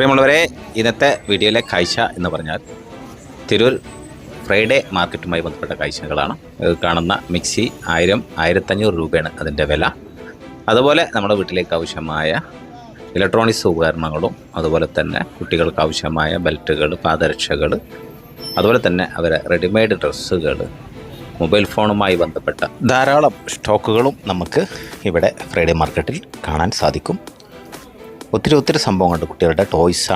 പ്രിയമുള്ളവരെ ഇന്നത്തെ വീഡിയോയിലെ കാഴ്ച എന്ന് പറഞ്ഞാൽ തിരൂർ ഫ്രൈഡേ മാർക്കറ്റുമായി ബന്ധപ്പെട്ട കാഴ്ചകളാണ്. കാണുന്ന മിക്സി ആയിരം ആയിരത്തഞ്ഞൂറ് രൂപയാണ് അതിന്റെ വില. അതുപോലെ നമ്മുടെ വീട്ടിലേക്ക് ആവശ്യമായ ഇലക്ട്രോണിക്സ് ഉപകരണങ്ങളും അതുപോലെ തന്നെ കുട്ടികൾക്ക് ആവശ്യമായ ബെൽറ്റുകൾ പാദരക്ഷകൾ അതുപോലെ തന്നെ അവരെ റെഡിമെയ്ഡ് ഡ്രസ്സുകൾ മൊബൈൽ ഫോണുമായി ബന്ധപ്പെട്ട ധാരാളം സ്റ്റോക്കുകളും നമുക്ക് ഇവിടെ ഫ്രൈഡേ മാർക്കറ്റിൽ കാണാൻ സാധിക്കും. ഒത്തിരി ഒത്തിരി സംഭവങ്ങളുണ്ട് കുട്ടികളുടെ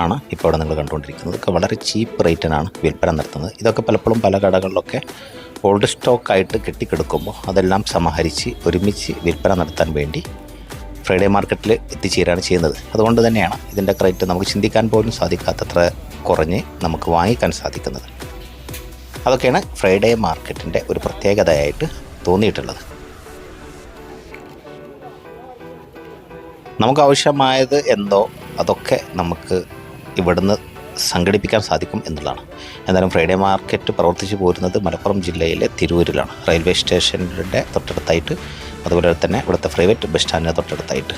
ആണ് ഇപ്പോൾ അവിടെ നിങ്ങൾ കണ്ടുകൊണ്ടിരിക്കുന്നത്. ഒക്കെ വളരെ ചീപ്പ് റേറ്റിനാണ് വിൽപ്പന നടത്തുന്നത്. ഇതൊക്കെ പലപ്പോഴും പല കടകളിലൊക്കെ ഓൾഡ് സ്റ്റോക്കായിട്ട് കെട്ടിക്കിടക്കുമ്പോൾ അതെല്ലാം സമാഹരിച്ച് ഒരുമിച്ച് വിൽപ്പന നടത്താൻ വേണ്ടി ഫ്രൈഡേ മാർക്കറ്റിൽ എത്തിച്ചേരാണ് ചെയ്യുന്നത്. അതുകൊണ്ട് തന്നെയാണ് ഇതിന്റെ റേറ്റ് നമുക്ക് ചിന്തിക്കാൻ പോലും സാധിക്കാത്തത്ര കുറഞ്ഞ് നമുക്ക് വാങ്ങിക്കാൻ സാധിക്കുന്നത്. അതൊക്കെയാണ് ഫ്രൈഡേ മാർക്കറ്റിന്റെ ഒരു പ്രത്യേകതയായിട്ട് തോന്നിയിട്ടുള്ളത്. നമുക്ക് ആവശ്യമായത് എന്തോ അതൊക്കെ നമുക്ക് ഇവിടുന്ന് സംഘടിപ്പിക്കാൻ സാധിക്കും എന്നുള്ളതാണ്. എന്തായാലും ഫ്രൈഡേ മാർക്കറ്റ് പ്രവർത്തിച്ചു പോരുന്നത് മലപ്പുറം ജില്ലയിലെ തിരൂരിലാണ്. റെയിൽവേ സ്റ്റേഷന്റെ തൊട്ടടുത്തായിട്ട് അതുപോലെ തന്നെ ഇവിടുത്തെ പ്രൈവറ്റ് ബസ് സ്റ്റാൻഡിന് തൊട്ടടുത്തായിട്ട്.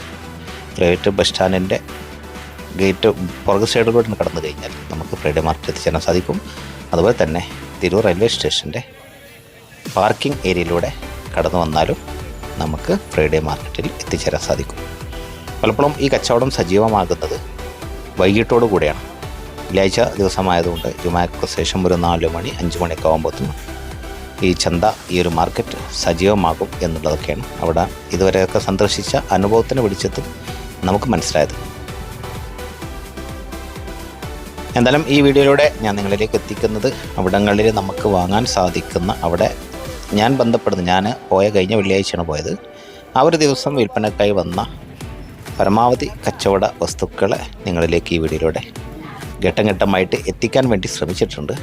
പ്രൈവറ്റ് ബസ് സ്റ്റാൻഡിന്റെ ഗേറ്റ് പുറകു സൈഡിലൂടെ കടന്നു കഴിഞ്ഞാൽ നമുക്ക് ഫ്രൈഡേ മാർക്കറ്റ് എത്തിച്ചേരാൻ സാധിക്കും. അതുപോലെ തന്നെ തിരൂർ റെയിൽവേ സ്റ്റേഷന്റെ പാർക്കിംഗ് ഏരിയയിലൂടെ കടന്നു വന്നാലും നമുക്ക് ഫ്രൈഡേ മാർക്കറ്റിൽ എത്തിച്ചേരാൻ സാധിക്കും. പലപ്പോഴും ഈ കച്ചവടം സജീവമാകുന്നത് വൈകിട്ടോടു കൂടെയാണ്. വെള്ളിയാഴ്ച ദിവസമായതുകൊണ്ട് ജുമാക്ക് ശേഷം ഒരു നാല് മണി അഞ്ച് മണിയൊക്കെ ആകുമ്പോഴത്തേനും ഈ ചന്ത ഈ ഒരു മാർക്കറ്റ് സജീവമാകും എന്നുള്ളതൊക്കെയാണ് അവിടെ ഇതുവരെയൊക്കെ സന്ദർശിച്ച അനുഭവത്തിന് പിടിച്ചത് നമുക്ക് മനസ്സിലായത്. എന്തായാലും ഈ വീഡിയോയിലൂടെ ഞാൻ നിങ്ങളിലേക്ക് എത്തിക്കുന്നത് അവിടങ്ങളിൽ നമുക്ക് വാങ്ങാൻ സാധിക്കുന്ന അവിടെ ഞാൻ ബന്ധപ്പെടുന്നത് ഞാൻ പോയ കഴിഞ്ഞ വെള്ളിയാഴ്ചയാണ് പോയത്. ആ ഒരു ദിവസം വിൽപ്പനക്കായി വന്ന പരമാവധി കച്ചവട വസ്തുക്കളെ നിങ്ങളിലേക്ക് ഈ വീഡിയോയിലൂടെ ഘട്ടം ഘട്ടമായിട്ട് എത്തിക്കാൻ വേണ്ടി ശ്രമിച്ചിട്ടുണ്ട്.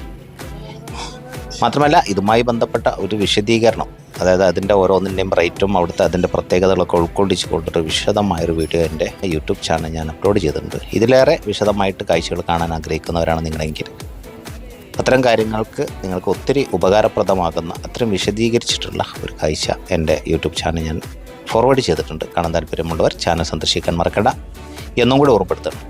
മാത്രമല്ല ഇതുമായി ബന്ധപ്പെട്ട ഒരു വിശദീകരണം അതായത് അതിന്റെ ഓരോന്നിന്റെയും റേറ്റും അവിടുത്തെ അതിന്റെ പ്രത്യേകതകളൊക്കെ ഉൾക്കൊള്ളിച്ച് കൊണ്ടിട്ട് വിശദമായൊരു വീഡിയോ എന്റെ യൂട്യൂബ് ചാനൽ ഞാൻ അപ്ലോഡ് ചെയ്തിട്ടുണ്ട്. ഇതിലേറെ വിശദമായിട്ട് കാഴ്ചകൾ കാണാൻ ആഗ്രഹിക്കുന്നവരാണ് നിങ്ങളെങ്കിൽ. അത്തരം കാര്യങ്ങൾക്ക് നിങ്ങൾക്ക് ഒത്തിരി ഉപകാരപ്രദമാകുന്ന അത്രയും വിശദീകരിച്ചിട്ടുള്ള ഒരു കാഴ്ച എന്റെ യൂട്യൂബ് ചാനൽ ഞാൻ ഫോർവേഡ് ചെയ്തിട്ടുണ്ട്. കാണാൻ താല്പര്യമുള്ളവർ ചാനൽ സന്ദർശിക്കാൻ മറക്കണ്ട. എന്നും കൂടി ഓർമ്മപ്പെടുത്തണം.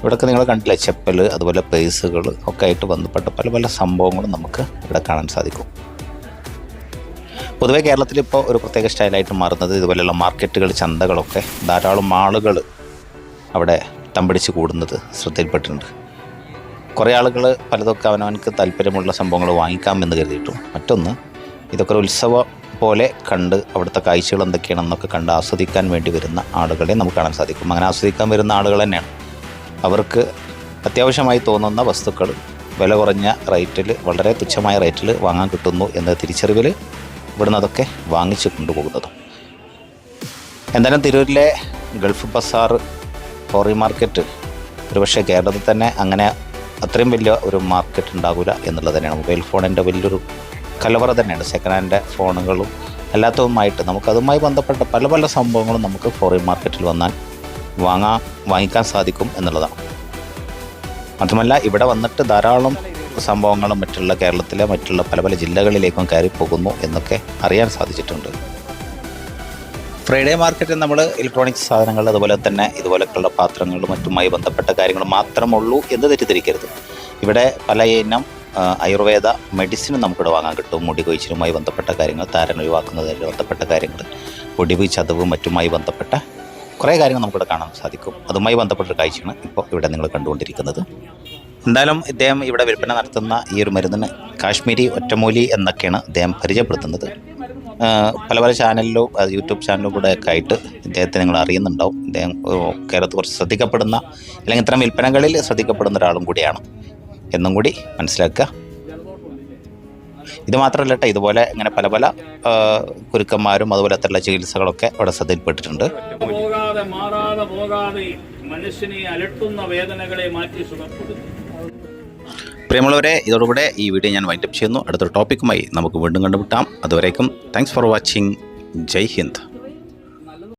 ഇവിടെയൊക്കെ നിങ്ങൾ കണ്ടില്ലേ ചെപ്പൽ അതുപോലെ പേസുകൾ ഒക്കെ ആയിട്ട് ബന്ധപ്പെട്ട പല പല സംഭവങ്ങളും നമുക്ക് ഇവിടെ കാണാൻ സാധിക്കും. പൊതുവേ കേരളത്തിൽ ഇപ്പോൾ ഒരു പ്രത്യേക സ്റ്റൈലായിട്ട് മാറുന്നത് ഇതുപോലെയുള്ള മാർക്കറ്റുകൾ ചന്തകളൊക്കെ ധാരാളം ആളുകൾ അവിടെ തമ്പടിച്ച് കൂടുന്നത് ശ്രദ്ധയിൽപ്പെട്ടിട്ടുണ്ട്. കുറേ ആളുകൾ പലതൊക്കെ അവനവനക്ക് താല്പര്യമുള്ള സംഭവങ്ങൾ വാങ്ങിക്കാമെന്ന് കരുതിയിട്ടും. മറ്റൊന്ന് ഇതൊക്കെ ഒരു ഉത്സവം പോലെ കണ്ട് അവിടുത്തെ കാഴ്ചകൾ എന്തൊക്കെയാണെന്നൊക്കെ കണ്ട് ആസ്വദിക്കാൻ വേണ്ടി വരുന്ന ആളുകളെ നമുക്ക് കാണാൻ സാധിക്കും. അങ്ങനെ ആസ്വദിക്കാൻ വരുന്ന ആളുകൾ തന്നെയാണ്. അവർക്ക് അത്യാവശ്യമായി തോന്നുന്ന വസ്തുക്കൾ വില കുറഞ്ഞ റേറ്റിൽ വളരെ തുച്ഛമായ റേറ്റിൽ വാങ്ങാൻ കിട്ടുന്നു എന്ന തിരിച്ചറിവിൽ ഇവിടുന്ന് അതൊക്കെ വാങ്ങിച്ച് കൊണ്ടുപോകുന്നതും. എന്തായാലും തിരൂരിലെ ഗൾഫ് ബസാർ ഫോറി മാർക്കറ്റ് ഒരുപക്ഷെ കേരളത്തിൽ തന്നെ അങ്ങനെ അത്രയും വലിയ ഒരു മാർക്കറ്റ് ഉണ്ടാകില്ല എന്നുള്ളത് തന്നെയാണ്. മൊബൈൽ ഫോണിന്റെ വലിയൊരു കലവറ തന്നെയാണ്. സെക്കൻഡ് ഹാൻഡ് ഫോണുകളും അല്ലാത്തതുമായിട്ട് നമുക്കതുമായി ബന്ധപ്പെട്ട പല പല സംഭവങ്ങളും നമുക്ക് ഫോറിൻ മാർക്കറ്റിൽ വന്നാൽ വാങ്ങാൻ വാങ്ങിക്കാൻ സാധിക്കും എന്നുള്ളതാണ്. മാത്രമല്ല ഇവിടെ വന്നിട്ട് ധാരാളം സംഭവങ്ങളും മറ്റുള്ള കേരളത്തിലെ മറ്റുള്ള പല പല ജില്ലകളിലേക്കും കയറി പോകുന്നു എന്നൊക്കെ അറിയാൻ സാധിച്ചിട്ടുണ്ട്. ഫ്രൈഡേ മാർക്കറ്റിൽ നമ്മൾ ഇലക്ട്രോണിക്സ് സാധനങ്ങൾ അതുപോലെ തന്നെ ഇതുപോലെയൊക്കെയുള്ള പാത്രങ്ങളും മറ്റുമായി ബന്ധപ്പെട്ട കാര്യങ്ങൾ മാത്രമുള്ളൂ എന്ന് തെറ്റിദ്ധരിക്കരുത്. ഇവിടെ പല ഇനം ആയുർവേദ മെഡിസിൻ നമുക്കിവിടെ വാങ്ങാൻ കിട്ടും. മുടി കൊഴിച്ചിലുമായി ബന്ധപ്പെട്ട കാര്യങ്ങൾ താരൻ ഒഴിവാക്കുന്നതിന് ബന്ധപ്പെട്ട കാര്യങ്ങൾ ഒടിവ് ചതവ് മറ്റുമായി ബന്ധപ്പെട്ട കുറേ കാര്യങ്ങൾ നമുക്കിവിടെ കാണാൻ സാധിക്കും. അതുമായി ബന്ധപ്പെട്ട കാഴ്ചയാണ് ഇപ്പോൾ ഇവിടെ നിങ്ങൾ കണ്ടുകൊണ്ടിരിക്കുന്നത്. എന്തായാലും ഇദ്ദേഹം ഇവിടെ വിൽപ്പന നടത്തുന്ന ഈ ഒരു മരുന്നിന് കാശ്മീരി ഒറ്റമൂലി എന്നൊക്കെയാണ് അദ്ദേഹം പരിചയപ്പെടുത്തുന്നത്. പല പല ചാനലിലും യൂട്യൂബ് ചാനലിലും കൂടെ ഒക്കെ ആയിട്ട് ഇദ്ദേഹത്തെ നിങ്ങൾ അറിയുന്നുണ്ടാവും. ഇദ്ദേഹം കേരളത്തിൽ കുറച്ച് ശ്രദ്ധിക്കപ്പെടുന്ന അല്ലെങ്കിൽ ഇത്തരം വിൽപ്പനകളിൽ ശ്രദ്ധിക്കപ്പെടുന്ന ഒരാളും കൂടിയാണ്. എന്നും കൂടി മനസ്സിലാക്കുക. ഇത് മാത്രമല്ല കേട്ടോ ഇതുപോലെ ഇങ്ങനെ പല പല കുരുക്കന്മാരും അതുപോലത്തുള്ള ചികിത്സകളൊക്കെ ഇവിടെ ശ്രദ്ധയിൽപ്പെട്ടിട്ടുണ്ട്. പോകാതെ മാറാതെ പോകാതെ മനുഷ്യനെ അലട്ടുന്ന വേദനകളെ മാറ്റി സുഖപ്പെടുത്തും പ്രിയമുള്ളവരെ ഇതോടുകൂടെ ഈ വീഡിയോ ഞാൻ വൈൻഡപ്പ് ചെയ്യുന്നു. അടുത്തൊരു ടോപ്പിക്കുമായി നമുക്ക് വീണ്ടും കണ്ടുമുട്ടാം. അതുവരേക്കും thanks for watching Jai Hind.